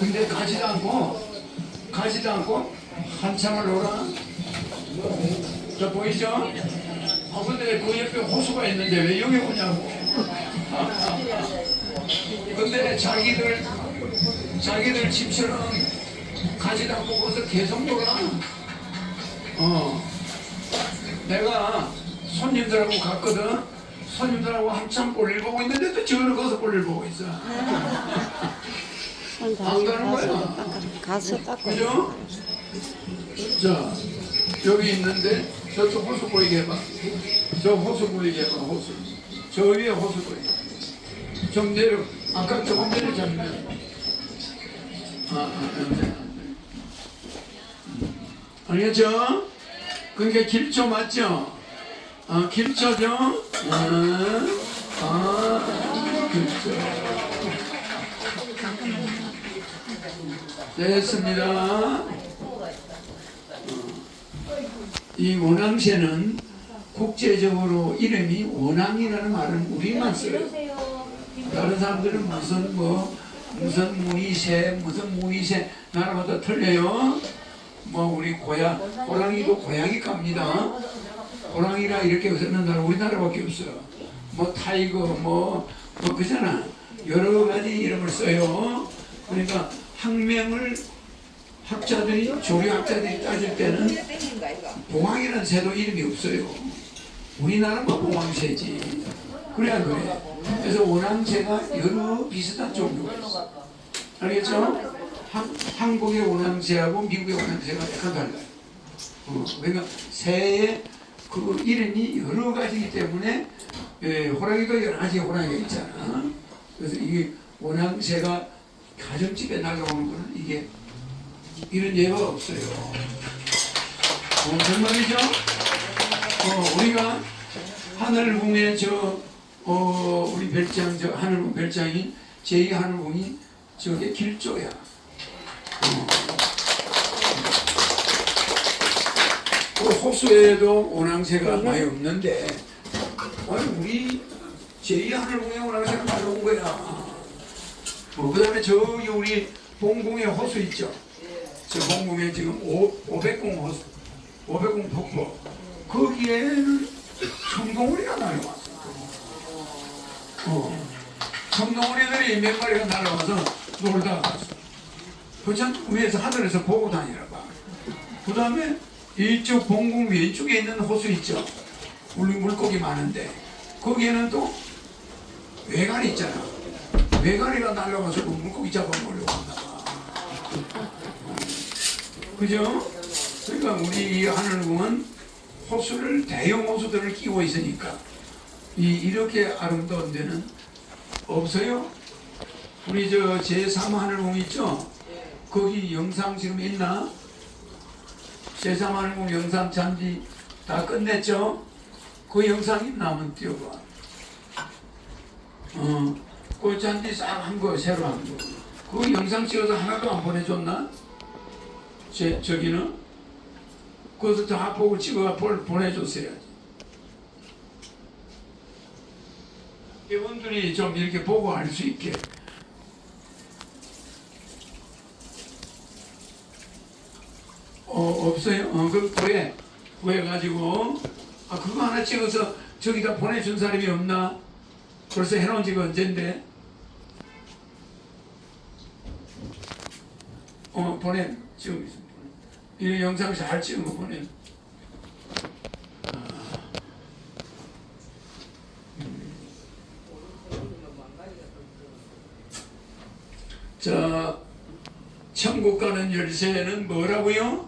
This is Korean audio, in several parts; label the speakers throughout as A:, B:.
A: 근데 가지도 않고 가지도 않고 한참을 놀아. 저 보이죠? 아 근데 그 옆에 호수가 있는데 왜 여기 오냐고. 근데 자기들 자기들 집처럼 가지도 않고 거기서 계속 놀아. 어. 내가 손님들하고 갔거든. 손님들하고 한참 볼일 보고 있는데도 저를 거기서 볼일 보고 있어. 안 가는 거야.
B: 가서 닦아.
A: 그죠? 자, 여기 있는데 저쪽 호수 보이게 해봐. 저 호수 보이게 해봐, 호수. 저 위에 호수 보이게. 좀 내려, 아까 조금 전에 잡으면. 아, 아, 안 돼, 안 돼. 음. 알겠죠? 그러니까 길조 맞죠? 아, 길조죠? 아, 아, 길조. 됐습니다. 이 원앙새는 국제적으로 이름이 원앙이라는 말은 우리만 써요. 다른 사람들은 무슨 뭐 무슨 무이새 무슨 무이새 나라마다 틀려요. 뭐 우리 고양 호랑이도 고양이 갑니다. 호랑이라 이렇게 쓰는 나라 우리나라밖에 없어요. 뭐 타이거 뭐, 뭐 그잖아. 여러 가지 이름을 써요. 그러니까 학명을 학자들이 조류 학자들이 따질 때는 봉황이라는 새도 이름이 없어요. 우리나라만 봉황새지. 그래야 그래. 그래서 원앙새가 여러 비슷한 종류가 있어. 알겠죠? 한, 한국의 원앙새하고 미국의 원앙새가 약간 달라요. 어, 그러니까 새의 그 이름이 여러 가지이기 때문에 예, 호랑이도 여러 가지 호랑이가 있잖아. 그래서 이게 원앙새가 가정집에 나가오는 거는 이게 이런 예가 없어요. 어, 정말이죠? 어, 우리가 하늘궁의 저, 어, 우리 별장, 저 하늘궁 별장이 제2 하늘궁이 저게 길조야. 어. 그 호수에도 원앙새가 많이 없는데, 아니, 우리 제2 하늘궁의 원앙새가 많이 온 거야. 어, 그 다음에 저기 우리 봉궁의 호수 있죠? 저 봉궁에 지금 오, 500궁 호수, 500궁 폭포. 거기에는 청동오리가 날아왔어. 어. 청동오리들이 몇 마리가 날아와서 놀다가 갔어. 그전 위에서 하늘에서 보고 다니라 봐. 그 다음에 이쪽 봉궁 왼쪽에 있는 호수 있죠? 우리 물고기 많은데 거기에는 또 외갈이 있잖아. 외가리가 날라가서 그 물고기 잡아먹으려고 한다. 그죠? 그러니까 우리 이 하늘궁은 호수를 대형 호수들을 끼고 있으니까 이 이렇게 아름다운 데는 없어요. 우리 저 제3 하늘궁 있죠? 거기 영상 지금 있나? 제3 하늘궁 영상 잔디 다 끝냈죠? 그 영상 있나 한번 띄워봐. 어. 꽃잔디 싹한 거, 새로 한 거. 그 영상 찍어서 하나도 안 보내줬나? 제, 저기는? 그것도 다 보고 찍어 볼, 보내줬어야지. 이분들이 좀 이렇게 보고 알 수 있게. 어, 없어요? 어, 그, 구해. 구해가지고, 아, 그거 하나 찍어서 저기다 보내준 사람이 없나? 벌써 해놓은 지가 언젠데? 보내 지금 있어. 이 영상 잘 찍은 거 보내. 자, 천국 가는 열쇠는 뭐라고요?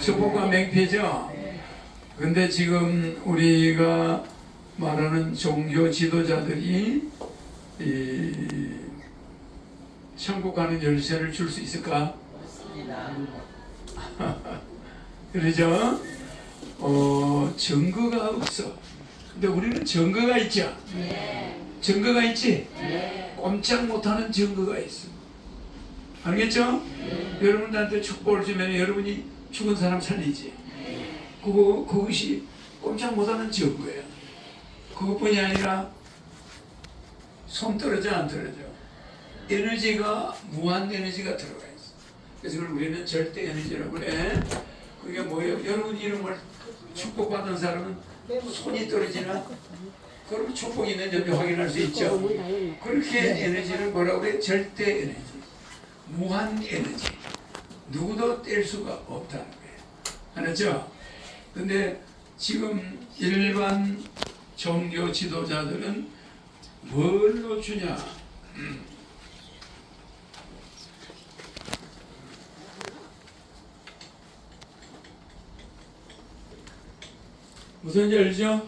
A: 축복과 맹패죠. 근데 지금 우리가 말하는 종교 지도자들이 이 천국 가는 열쇠를 줄 수 있을까? 그러죠? 어, 증거가 없어. 근데 우리는 증거가 있죠? 증거가 있지? 꼼짝 못하는 증거가 있어. 알겠죠? 여러분들한테 축복을 주면 여러분이 죽은 사람 살리지. 그거, 그것이 꼼짝 못하는 증거예요. 그것뿐이 아니라 손 떨어져 안 떨어져 에너지가 무한 에너지가 들어가 있어. 그래서 그걸 우리는 절대 에너지라고 그래. 그게 뭐예요? 여러분 이름을 축복받은 사람은 손이 떨어지나? 그럼 축복이 있는지 확인할 수 있죠. 그렇게 에너지를 뭐라고 그래? 절대 에너지. 무한 에너지. 누구도 뗄 수가 없다는 거예요. 알았죠? 근데 지금 일반 종교 지도자들은 뭘로 주냐? 무슨 지 알죠?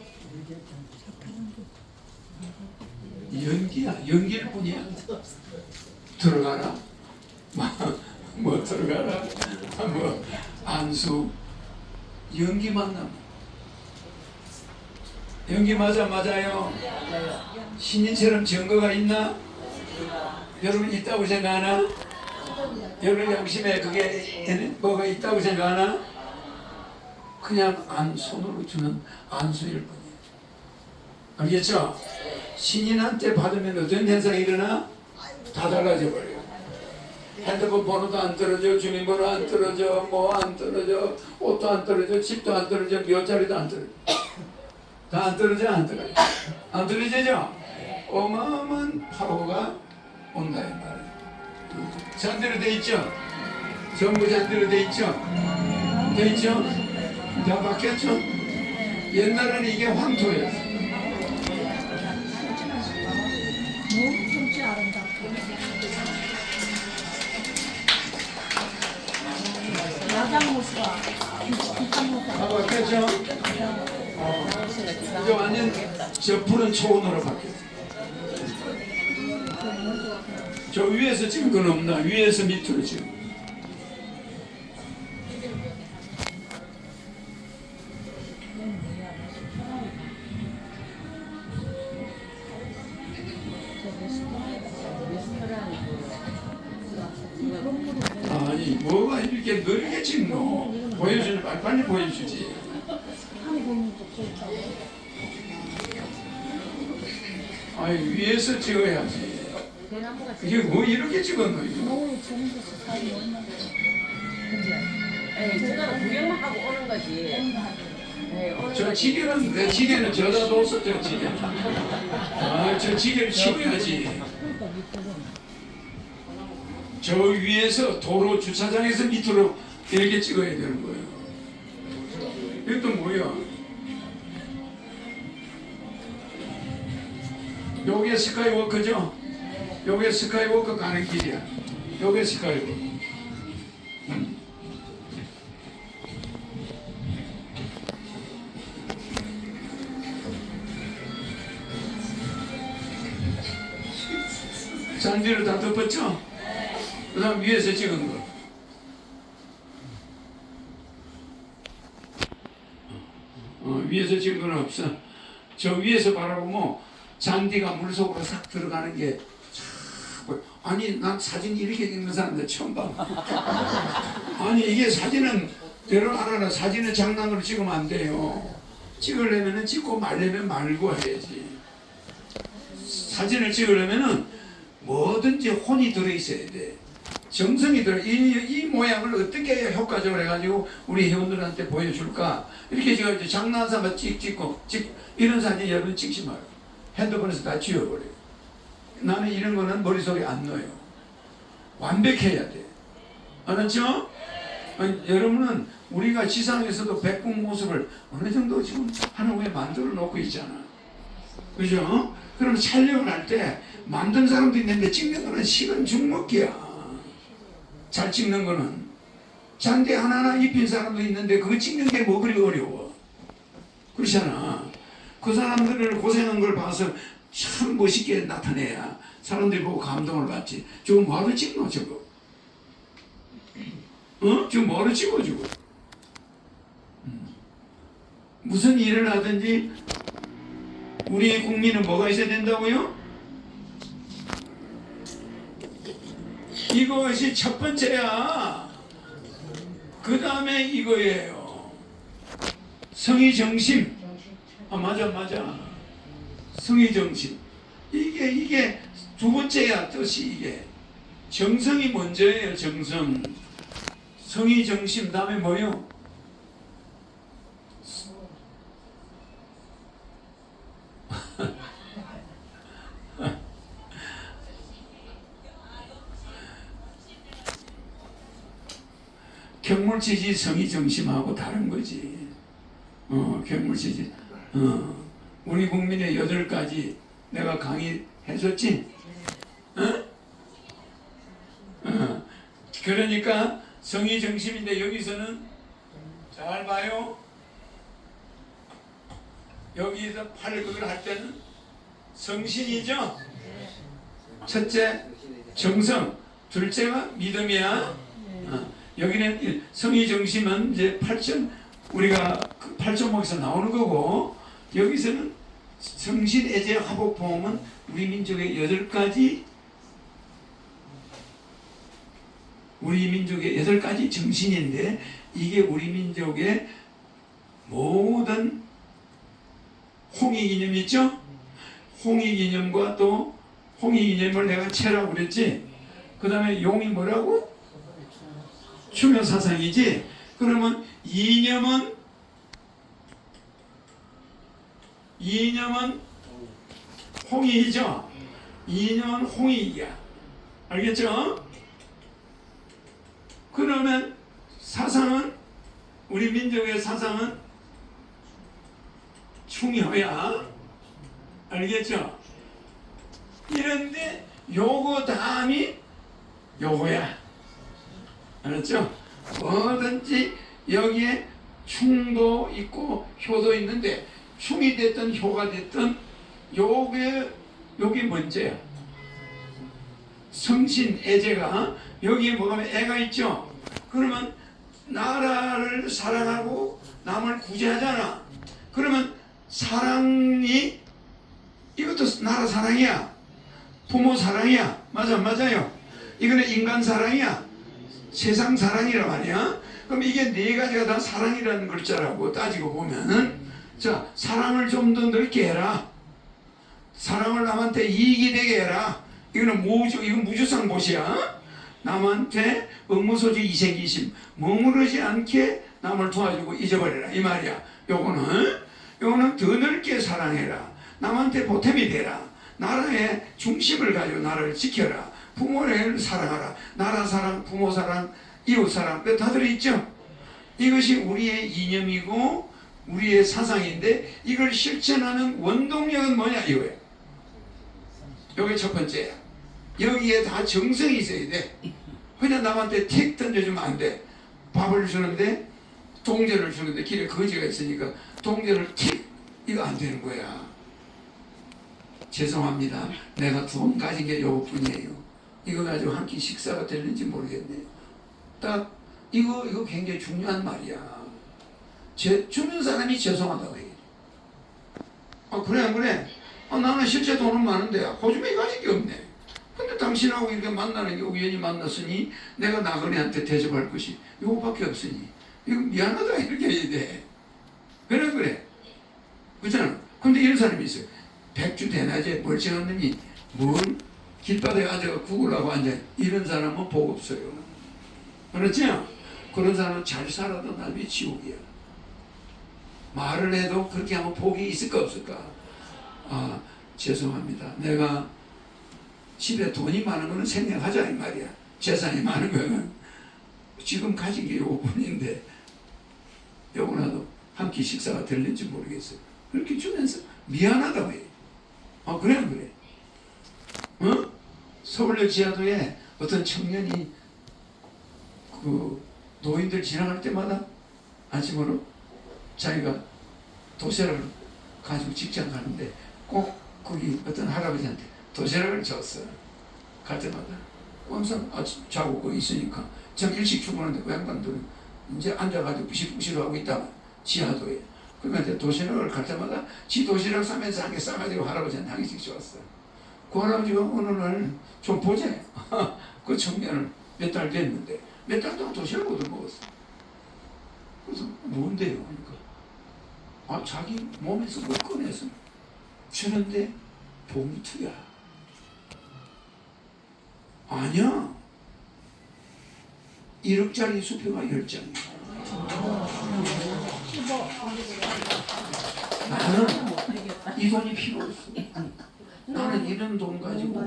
A: 연기야, 연기일 뿐이야. 들어가라. 뭐 들어가라. 뭐 안수. 연기 맞나? 연기 맞아 맞아요. 신인처럼 증거가 있나? 여러분 있다고 생각하나? 여러분 양심에 그게 뭐가 있다고 생각하나? 그냥 안 손으로 주는 안수일 뿐이에요. 알겠죠? 신인한테 받으면 어떤 현상이 일어나? 다 달라져 버려요. 핸드폰 번호도 안 떨어져, 주민번호 안 떨어져, 뭐 안 떨어져, 옷도 안 떨어져, 집도 안 떨어져, 묘자리도 안 떨어져. 다 안 떨어져, 안 떨어져. 안 떨어지죠? 어마어마한 파워가 온다 이 말이에요. 잔디로 돼 있죠? 전부 잔디로 돼 있죠? 돼 있죠? 다 바뀌었죠? 옛날에는 이게
B: 모습
A: 다 바뀌었죠? 어, 이제 완전 저 푸른 초원으로 바뀌었어. 저 위에서 찍은 건 없나? 위에서 밑으로 지금. 아니 위에서 찍어야지. 이게 뭐 이렇게 찍었노 이거?
B: 너무 좋은 데서 살이 얼마나
C: 네, 저는 구경만 하고 오는 거지. 네, 오는
A: 저
C: 거지.
A: 지게는 내 지게는 저다 뒀어 저 지게. 아저 지게를 치워야지. 저 위에서 도로 주차장에서 밑으로 이렇게 찍어야 되는 거예요. 요게 스카이워크죠? 요게 스카이워크 가는 길이야. 요게 스카이워크. 음. 잔디를 다 덮었죠? 그 다음 위에서 찍은 거. 어, 위에서 찍은 건 없어. 저 위에서 바라보면 잔디가 물속으로 싹 들어가는 게 참, 보여. 아니 난 사진 이렇게 찍는 사람들 처음 봐. 아니 이게 사진은 여러분 알아라 사진은 장난으로 찍으면 안 돼요. 찍으려면은 찍고 말려면 말고 해야지. 사진을 찍으려면은 뭐든지 혼이 들어있어야 돼. 정성이 들어. 이, 이 모양을 어떻게 효과적으로 해가지고 우리 회원들한테 보여줄까? 이렇게 이제 장난삼아 찍, 찍고, 찍, 이런 사진 여러분 찍지 마요. 핸드폰에서 다 지워버려요. 나는 이런 거는 머릿속에 안 넣어요. 완벽해야 돼. 알았죠? 아니, 여러분은 우리가 지상에서도 백국 모습을 어느 정도 지금 하는 후에 만들어 놓고 있잖아. 그죠? 그럼 촬영을 할 때 만든 사람도 있는데 찍는 거는 식은 죽먹기야. 잘 찍는 거는. 잔디 하나하나 입힌 사람도 있는데 그거 찍는 게 뭐 그리 어려워. 그렇잖아. 그 사람들을 고생한 걸 봐서 참 멋있게 나타내야 사람들이 보고 감동을 받지. 저거 뭐하러 찍노, 저거? 어? 저거 뭐하러 찍어, 저거? 음. 무슨 일을 하든지 우리 국민은 뭐가 있어야 된다고요? 이것이 첫 번째야. 그 다음에 이거예요. 성의 정심. 아 맞아 맞아. 성의 정심. 이게 이게 두 번째야 뜻이 이게 정성이 먼저예요. 정성. 성의 정심 다음에 뭐요? 경물지지 성의 정심하고 다른 거지. 어, 경물지지. 어, 우리 국민의 여덟 가지 내가 강의해줬지. 어? 어. 그러니까 성의 정심인데 여기서는 잘 봐요. 여기서 팔극을 할 때는 성신이죠. 첫째 정성, 둘째가 믿음이야. 어, 여기는 이 성의 정심은 이제 8점 우리가 그 8점목에서 나오는 거고 여기서는 성신 애제 화복 보험은 우리 민족의 여덟 가지 우리 민족의 여덟 가지 정신인데 이게 우리 민족의 모든 홍의 기념 있죠? 홍의 기념과 또 홍의 기념을 내가 채라고 그랬지? 그 다음에 용이 뭐라고? 추묘 사상이지? 그러면 이념은 이념은 홍의이죠? 이념은 홍의야. 알겠죠? 그러면 사상은 우리 민족의 사상은 충효야. 알겠죠? 이런데 요거 다음이 요거야. 알았죠? 뭐든지 여기에 충도 있고 효도 있는데 충이 됐든 효가 됐든 요게 요게 먼저야. 성신 애제가 여기에 뭐가 애가 있죠. 그러면 나라를 사랑하고 남을 구제하잖아. 그러면 사랑이 이것도 나라 사랑이야. 부모 사랑이야. 맞아 맞아요. 이거는 인간 사랑이야. 세상 사랑이란 말이야. 그럼 이게 네 가지가 다 사랑이라는 글자라고 따지고 보면은 자 사랑을 좀 더 넓게 해라. 사랑을 남한테 이익이 되게 해라. 이거는 무주 이건 무주상 보시야. 남한테 업무소지 이색이심 머무르지 않게 남을 도와주고 잊어버려라 이 말이야. 요거는 요거는 더 넓게 사랑해라. 남한테 보탬이 되라. 나라의 중심을 가지고 나라를 지켜라. 부모를 사랑하라. 나라 사랑, 부모 사랑, 이웃 사랑 다 들어있죠. 이것이 우리의 이념이고 우리의 사상인데 이걸 실천하는 원동력은 뭐냐 이거예요. 요게 첫 번째야. 여기에 다 정성이 있어야 돼. 그냥 남한테 틱 던져주면 안 돼. 밥을 주는데 동전을 주는데 길에 거지가 있으니까 동전을 틱 이거 안 되는 거야. 죄송합니다. 내가 돈 가진 게 요것뿐이에요. 이거 가지고 한 끼 식사가 되는지 모르겠네요. 딱 이거 이거 굉장히 중요한 말이야. 제, 주는 사람이 죄송하다고 얘기해. 아 그래 안 그래? 아, 나는 실제 돈은 많은데 호주머니 가진 게 없네. 근데 당신하고 이렇게 만나는 게 우연히 만났으니 내가 나그네한테 대접할 것이 이거밖에 없으니 이거 미안하다 이렇게 해야 돼. 그래 그래. 그렇잖아. 근데 이런 사람이 있어요. 백주 대낮에 멀쩡한 놈이 뭘 길바닥에 앉아가 구글하고 앉아 이런 사람은 복 없어요. 그렇죠? 그런 사람은 잘 살아도 남이 지옥이야. 말을 해도 그렇게 하면 복이 있을까 없을까? 아 죄송합니다. 내가 집에 돈이 많은 거는 생략하자 이 말이야. 재산이 많은 거는 지금 가진 게 요거뿐인데 요거라도 한 끼 식사가 될는지 모르겠어요. 그렇게 주면서 미안하다고 해. 아 그래 안 그래? 어? 서울역 지하도에 어떤 청년이 그 노인들 지나갈 때마다 아침으로 자기가 도시락을 가지고 직장 가는데 꼭 거기 어떤 할아버지한테 도시락을 줬어. 갈 때마다 항상 아침 자고 거 있으니까 참 일찍 출근하는데 그 양반들은 이제 앉아가지고 부실부실 하고 있다가 지하도에 이제 도시락을 갈 때마다 지 도시락 싸면서 한 개 싸가지고 할아버지한테 한 개씩 줬어. 그 할아버지가 어느 날 좀 보재. 그 청년을 몇 달 됐는데 몇 달 동안 도시락을 얻어 먹었어. 그래서 뭔데요? 그러니까 아 자기 몸에서 못 꺼내서 주는데 봉투야. 아니야. 1억짜리 수표가 10장이야.
B: 15.
A: 나는 이 돈이 필요 없어. 나는 이런 돈 가지고?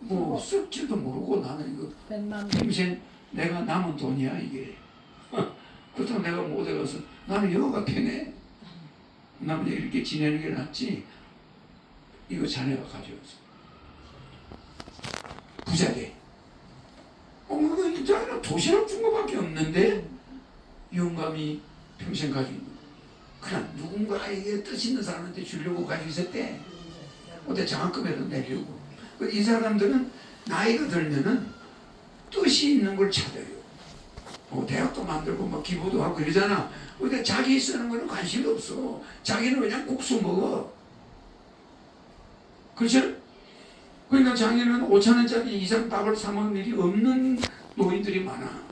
A: 뭐쓸 줄도 모르고 나는 이거
B: 100만
A: 평생 내가 남은 돈이야 이게. 그렇다고 내가 못 해가서 나는 여가 편해. 나는 이렇게 지내는 게 낫지. 이거 자네가 가져왔어. 부자 돼. 어, 그거 이 자네는 도시락 준 거밖에 없는데 영감이 평생 가지고. 그냥 누군가에게 뜻 있는 사람한테 주려고 가지고 있었대. 어때 장학금에도 내려고. 그이 사람들은 나이가 들면은 뜻이 있는 걸 찾아요. 뭐 대학도 만들고 뭐 기부도 하고 이러잖아. 근데 자기 쓰는 거는 관심이 없어. 자기는 그냥 국수 먹어. 그렇죠? 그러니까 자기는 5천 원짜리 이상 밥을 사 먹는 일이 없는 노인들이 많아.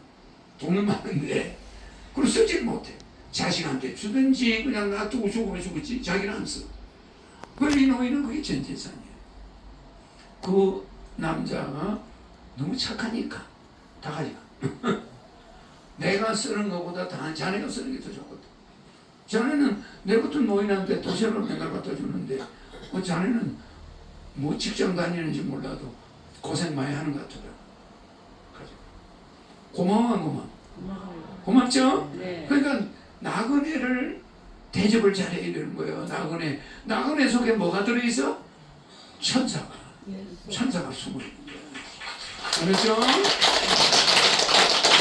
A: 돈은 많은데 그걸 쓰질 못해. 자식한테 주든지 그냥 놔두고 죽으면 죽었지. 자기는 안 써. 그럼 이 노인은 그게 전 재산이야. 그 남자가 너무 착하니까 다 가져가. 내가 쓰는 것보다 다 자네가 쓰는 게 더 좋거든. 자네는 내 같은 노인한테 도시락을 맨날 갖다 주는데 그 자네는 뭐 직장 다니는지 몰라도 고생 많이 하는 것 같더라. 가져. 고마워 안 고마워? 고맙죠?
C: 네.
A: 그러니까 나그네를 대접을 잘해야 되는 거예요. 나그네. 나그네 속에 뭐가 들어있어? 천사가. 천사가 숨을 있는 거예요. 그렇죠?